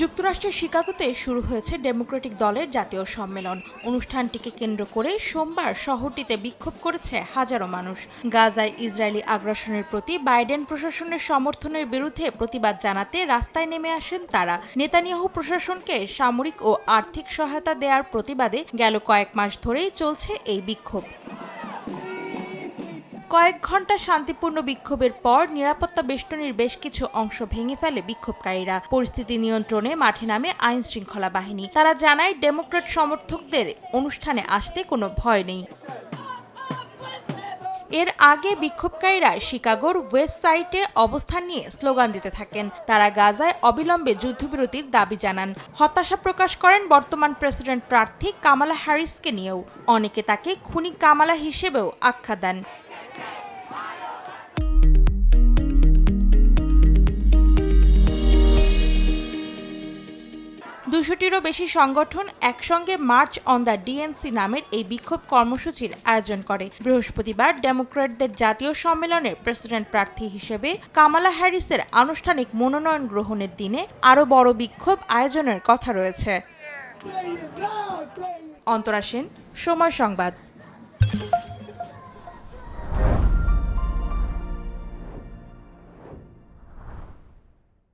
যুক্তরাষ্ট্রের শিকাগোতে শুরু হয়েছে ডেমোক্রেটিক দলের জাতীয় সম্মেলন। অনুষ্ঠানটিকে কেন্দ্র করে সোমবার শহরটিতে বিক্ষোভ করেছে হাজারো মানুষ। গাজায় ইসরায়েলি আগ্রাসনের প্রতি বাইডেন প্রশাসনের সমর্থনের বিরুদ্ধে প্রতিবাদ জানাতে রাস্তায় নেমে আসেন তারা। নেতানিয়াহু প্রশাসনকে সামরিক ও আর্থিক সহায়তা দেওয়ার প্রতিবাদে গেল কয়েক মাস ধরেই চলছে এই বিক্ষোভ। কয়েক ঘণ্টা শান্তিপূর্ণ বিক্ষোভের পর নিরাপত্তা বেষ্টনীর বেশ কিছু অংশ ভেঙে ফেলে বিক্ষোভকারীরা। পরিস্থিতি নিয়ন্ত্রণে মাঠে নামে আইন শৃঙ্খলা বাহিনী। তারা জানায়, ডেমোক্রেট সমর্থকদের অনুষ্ঠানে আসতে কোনো ভয় নেই। এর আগে বিক্ষোভকারীরা শিকাগোর ওয়েস্ট সাইডে অবস্থান নিয়ে স্লোগান দিতে থাকেন। তারা গাজায় অবিলম্বে যুদ্ধবিরতির দাবি জানান। হতাশা প্রকাশ করেন বর্তমান প্রেসিডেন্ট প্রার্থী কামালা হ্যারিসকে নিয়েও। অনেকে তাকে খুনি কামালা হিসেবেও আখ্যা দেন। দুশোটিরও বেশি সংগঠন একসঙ্গে মার্চ অন দ্য ডিএনসি নামের এই বিক্ষোভ কর্মসূচির আয়োজন করে। বৃহস্পতিবার ডেমোক্র্যাটদের জাতীয় সম্মেলনে প্রেসিডেন্ট প্রার্থী হিসেবে কামালা হ্যারিসের আনুষ্ঠানিক মনোনয়ন গ্রহণের দিনে আরও বড় বিক্ষোভ আয়োজনের কথা রয়েছে। অন্তরাসীন সময় সংবাদ।